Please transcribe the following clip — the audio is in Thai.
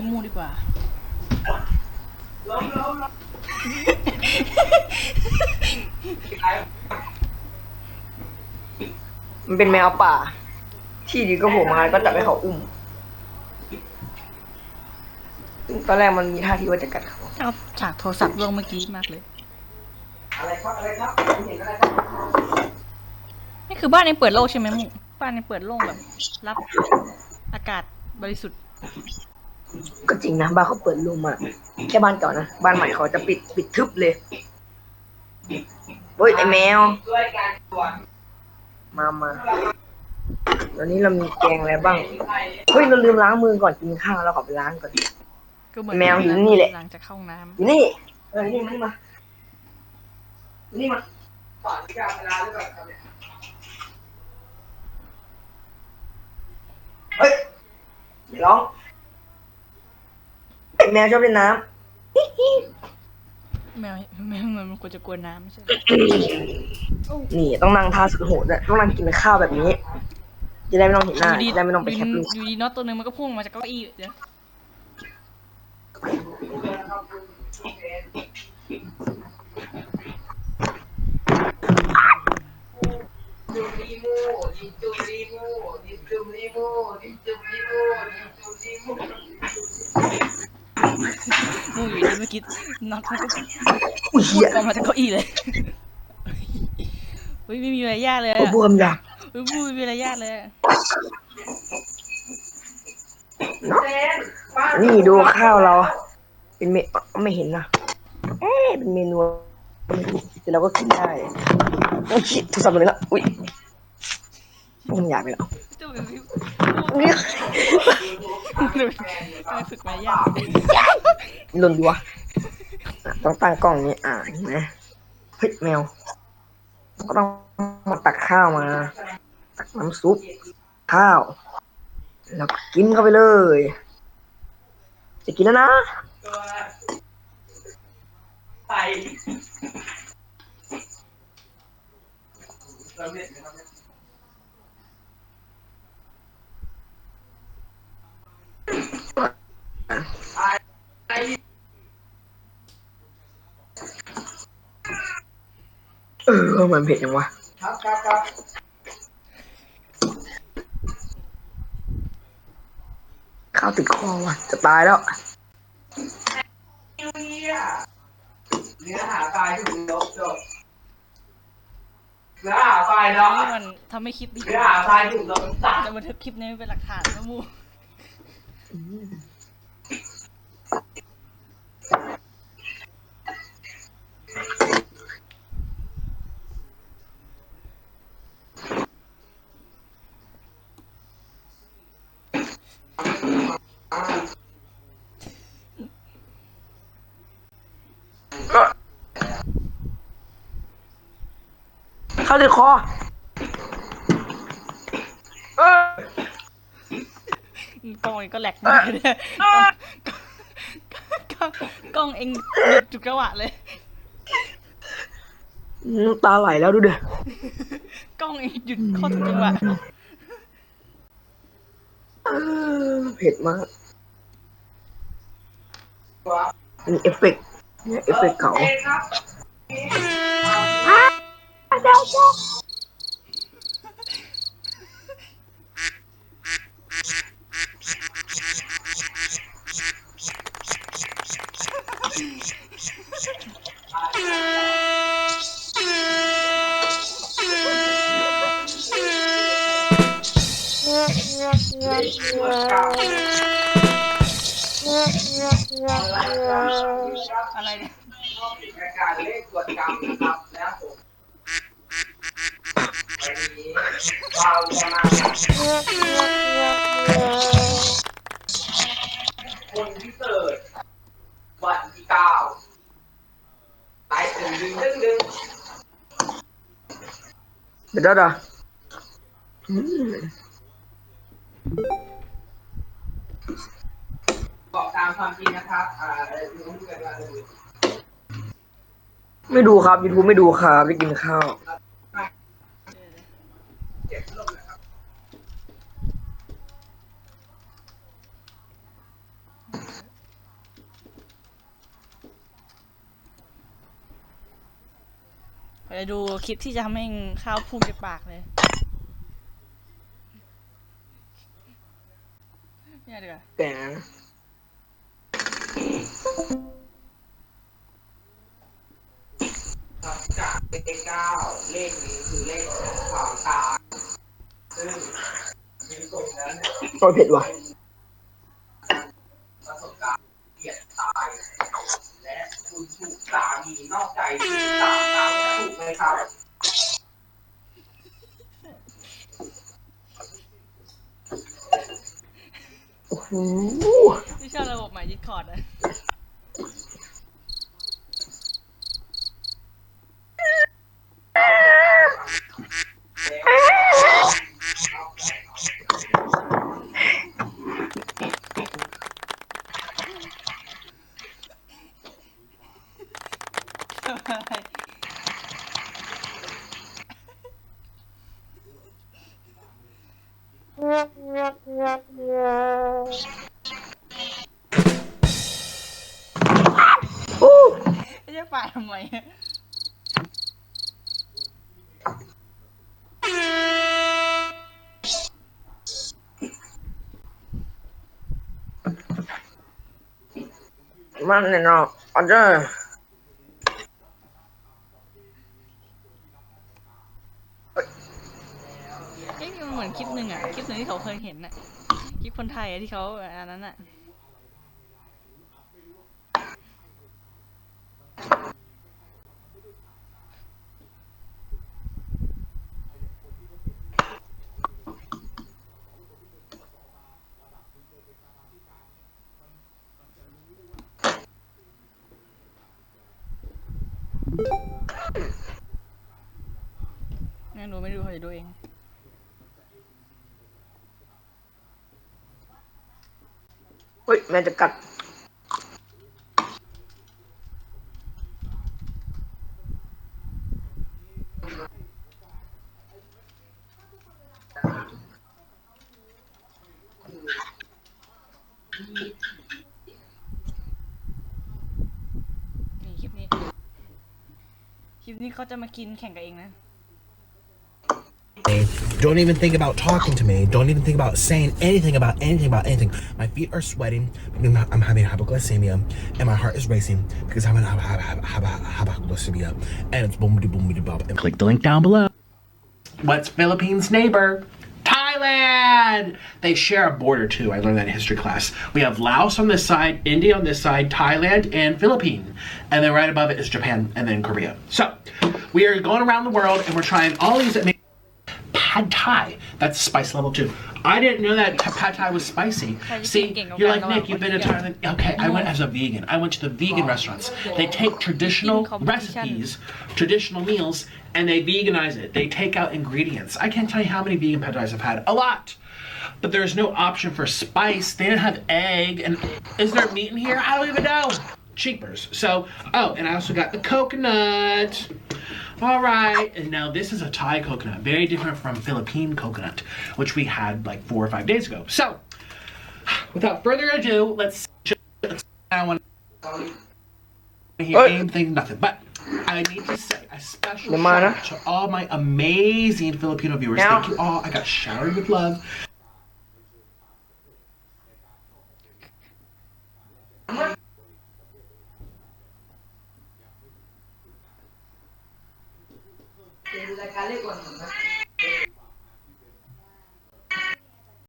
พี่มูดีกว่า มันเป็นแมวป่า ที่ดีก็โผล่มาก็จับให้เขาอุ้มซึ่งตอนแรกมันมีท่าทีว่าจะกัดเขาชอบฉากโทรศัพท์ร่วงเมื่อกี้มากเลย อะไรครับอะไรครับผมเห็นอะไรครับนี่คือบ้านในเปิดโล่งใช่ไหมมูบ้านในเปิดโล่งแบบ รับอากาศบริสุทธิ์ ก็จริงนะบ้านเขาเปิดรูมอะแค่บ้านเก่านะบ้านใหม่เขาจะปิดปิดทึบเลยเฮ้ยไอแมวมามาตอนนี้เรามีแกงอะไรบ้างเฮ้ยเราลืมล้างมือก่อนกินข้าวเราขอไปล้างก่อน ก็เหมือนแมวอยู่นี่แหละ หลังจากเข้าห้องน้อยู่นี่เออนี่มานี่มานี่มาป่านที่การเวลาหรือเปล่าครับเนี่ยเฮ้ยอย่าร้องไอ้ แมวชอบเล่นน้ำแมวแมวมันควรจะกลัวน้ำไม่ใช่เหรอำนี่ต้องนั่งท่าสุดโหดด้วยต้องนั่งกินข้าวแบบนี้ จะได้ไม่ต้องเห็นหน้ายู่ดีจะได้ไม่ต้องไปแคปรูปอยู่ดีน็อตตัวหนึ่งมันก็พุ่งมาจากเก้าอี้เดี๋ยวจุลี มูดิจุลีมูดิจุลีมูดิจุลีมูดิจุลีมูมูอยู่ดีเมื่อกี้น็อตมันก็อุ้ยเหี้ยออกมาจากเก้าอี้เลยเฮ้ยไม่มีอะไรยากเลยโอ้อะพูดคำหยาบเฮ้ยมูไม่มีอะไรยากเลยอะนี่ดูข้าวเรา เป็นเมไม่เห็นนะเอ๊ะเป็นเมนูแต่เราก็กินได้โอ้ยโทรศัพท์เลยละอุ้ย พูดคำหยาบไปแล้วจะแบบนี้นี่ไม่ฝึกมารยาทหล่นดีวะอะต้องตั้งกล้องนี้อ่าเห็นไหมเฮ้ยแมว ก็ต้องมาตักข้าวมา ตักน้ำซุป ข้าว แล้วก็กินเข้าไปเลย จะกินแล้วนะเออเหมือนเผ็ดยังวะครับครับครับข้าวติดคอว่ะ จะตายแล้วเนื้อหาไฟล์ถูกลบจบเนื้อหาไฟล์แล้เนาะวมันทำให้คลิปนี้เนื้อหาไฟล์ถูกลบตัดจะบันทึกคลิปนี้ไว้เป็นหลักฐานนะมู ข้าวติดคอเออกล้องเองก็แหลกมากเลยเนี่ยกล้องกล้องเองหยุดจุกจังหวะเลย น้ำตาไหลแล้วดูเด้อกล้องเองหยุดเข้าถึงจังหวะ เออ เผ็ดมากมีเอฟเฟกต์เนี่ยเอฟเฟกต์เขา อะไรเนี่ยรายการเลขตรวจกรรมนะครับแล้วผมวันนี้เราจะมาคนที่เกิดวันที่เก้าไปถึงดึงดึงดึงเดี๋ยวเดี๋ยวเดี๋ยวอืม บอกตามความจริงนะครับอ่าไม่ดูครับยูทูบไม่ดูครับไปกินข้าวเจ็บลมไปดูคลิปที่จะทำให้ข้าวพูดในปากเลย เนี่ยดีกว่าแต่จากเลขเก้าเลขนี้คือเลขของความตายซึ่งในตรงนั้นโอ้เผ็ดว่ะประสบการณ์เกียดตาย และคุณถูกสามีนอกใจที่สามครั้งถูกไหมครับ โอู้ที่ชอบระบบใหม่ดิสคอร์ดอะ มันเนี่ยเนาะออเดอร์เอ๊ะมันเหมือนคลิปหนึ่งอะคลิปหนึ่งที่เขาเคยเห็นอะคลิปคนไทยอะที่เขาอันนั้นอะ งั้นหนูไม่ดูเขาจะดูเองเฮ้ยแม่จะกัดนี่คลิปนี้ คลิปนี้เขาจะมากินแข่งกันเองนะ Don't even think about talking to me. Don't even think about saying anything about anything about anything. My feet are sweating I'm- I'm having hypoglycemia and my heart is racing because I'm having hy- hy- hy- hy- hypoglycemia and it's boom boom boom boom. And click the link down below. What's Philippines' neighbor? Thailand! They share a border too. I learned that in history class. We have Laos on this side, India on this side, Thailand, and Philippines. And then right above it is Japan and then Korea. So we are going around the world and we're trying all these that make pad thai. That's spice level two. I didn't know that pad thai was spicy. See, you're like Nick. You've been to. Thailand. Okay, I went as a vegan. I went to the vegan restaurants. They take traditional recipes, traditional meals, and they veganize it. They take out ingredients. I can't tell you how many vegan pad thais I've had. A lot. But there's no option for spice. They didn't have egg. And is there meat in here? I don't even know. Cheapers. So, oh, and I also got the coconut. All right, and now this is a Thai coconut, very different from Philippine coconut, which we had like four or five days ago. So, without further ado, let's. I want to hear What? anything, nothing. But I need to say a special The shout out to all my amazing Filipino viewers. Yeah. Thank you all. I got showered with love.